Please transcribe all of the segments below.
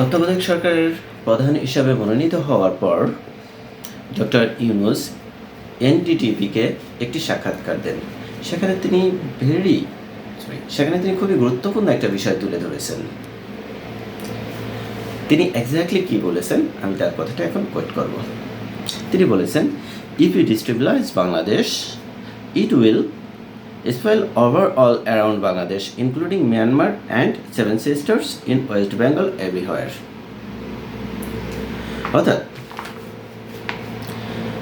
তত্ত্বাবধায়ক সরকারের প্রধান হিসাবে মনোনীত হওয়ার পর ডক্টর ইউনুস এনডিটিভিকে একটি সাক্ষাৎকার দেন। সেখানে তিনি ভেরি সেখানে তিনি খুবই গুরুত্বপূর্ণ একটা বিষয় তুলে ধরেছেন। তিনি এক্স্যাক্টলি কি বলেছেন আমি তার কথাটা এখন কোট করব। তিনি বলেছেন if you destabilise Bangladesh it will spill overall around Bangladesh including Myanmar and Seven Sisters in West Bengal everywhere অর্থাৎ,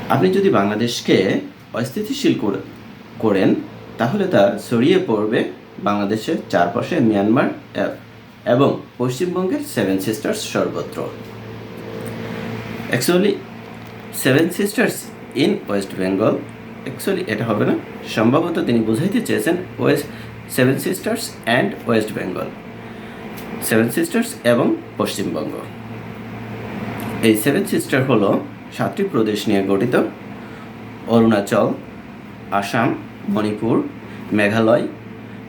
আপনি যদি বাংলাদেশকে অস্থিতিশীল করে- করেন, তাহলে তা ছড়িয়ে পড়বে বাংলাদেশের চারপাশে মিয়ানমার এবং পশ্চিমবঙ্গের সেভেন সিস্টার্স সর্বত্র। Actually Seven Sisters in West Bengal actually এটা হবে না। সম্ভবত তিনি বুঝাইতে চেয়েছেন West Seven Sisters and West Bengal, Seven Sisters এবং পশ্চিমবঙ্গ। এই সেভেন সিস্টার হল সাতটি প্রদেশ নিয়ে গঠিত। অরুণাচল, আসাম, মণিপুর, মেঘালয়,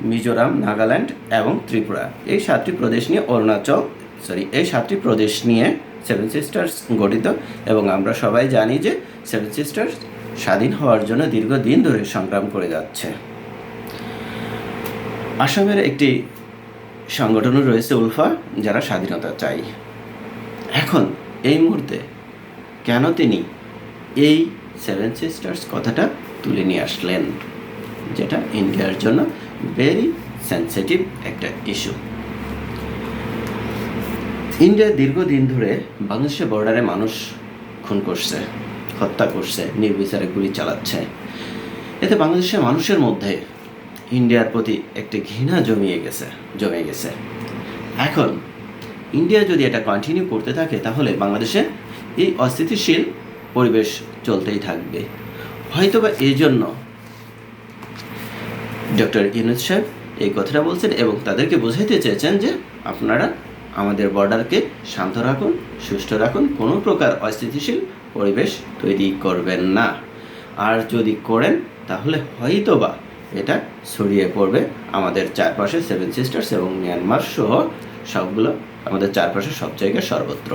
মিজোরাম, নাগাল্যান্ড এবং ত্রিপুরা। এই সাতটি প্রদেশ নিয়ে অরুণাচল সরি এই সাতটি প্রদেশ নিয়ে সেভেন সিস্টার্স গঠিত এবং আমরা সবাই জানি যে সেভেন সিস্টার্স স্বাধীন হওয়ার জন্য দীর্ঘদিন ধরে সংগ্রাম করে যাচ্ছে। আসামের একটি সংগঠনও রয়েছে উলফা, যারা স্বাধীনতা চাই এখন এই মুহূর্তে কেন তিনি এই সেভেন সিস্টার্স কথাটা তুলে নিয়ে আসলেন, যেটা ইন্ডিয়ার জন্য ভেরি সেন্সিটিভ একটা ইস্যু ইন্ডিয়া দীর্ঘদিন ধরে বাংলাদেশের বর্ডারে মানুষ খুন করছে। হত্যা করছে, নির্বিচারে গুলি চালাচ্ছে। এতে বাংলাদেশের মানুষের মধ্যে ইন্ডিয়ার প্রতি একটি ঘৃণা জমিয়ে গেছে, জমে গেছে। এখন, ইন্ডিয়া যদি এটা কন্টিনিউ করতে থাকে, তাহলে বাংলাদেশে এই অস্থিতিশীল পরিবেশ চলতেই থাকবে। হয়তোবা এই জন্য ডক্টর ইউনুস সাহেব এই কথাটা বলছেন এবং তাদেরকে বোঝাইতে চেয়েছেন যে আপনারা আমাদের বর্ডারকে শান্ত রাখুন সুস্থ রাখুন, কোনো প্রকার অস্থিতিশীল পরিবেশ তৈরি করবেন না। আর যদি করেন, তাহলে হয়তোবা এটা ছড়িয়ে পড়বে আমাদের চারপাশে সেভেন সিস্টার্স এবং মিয়ানমার সহ সবগুলো, আমাদের চারপাশে সব জায়গায় সর্বত্র।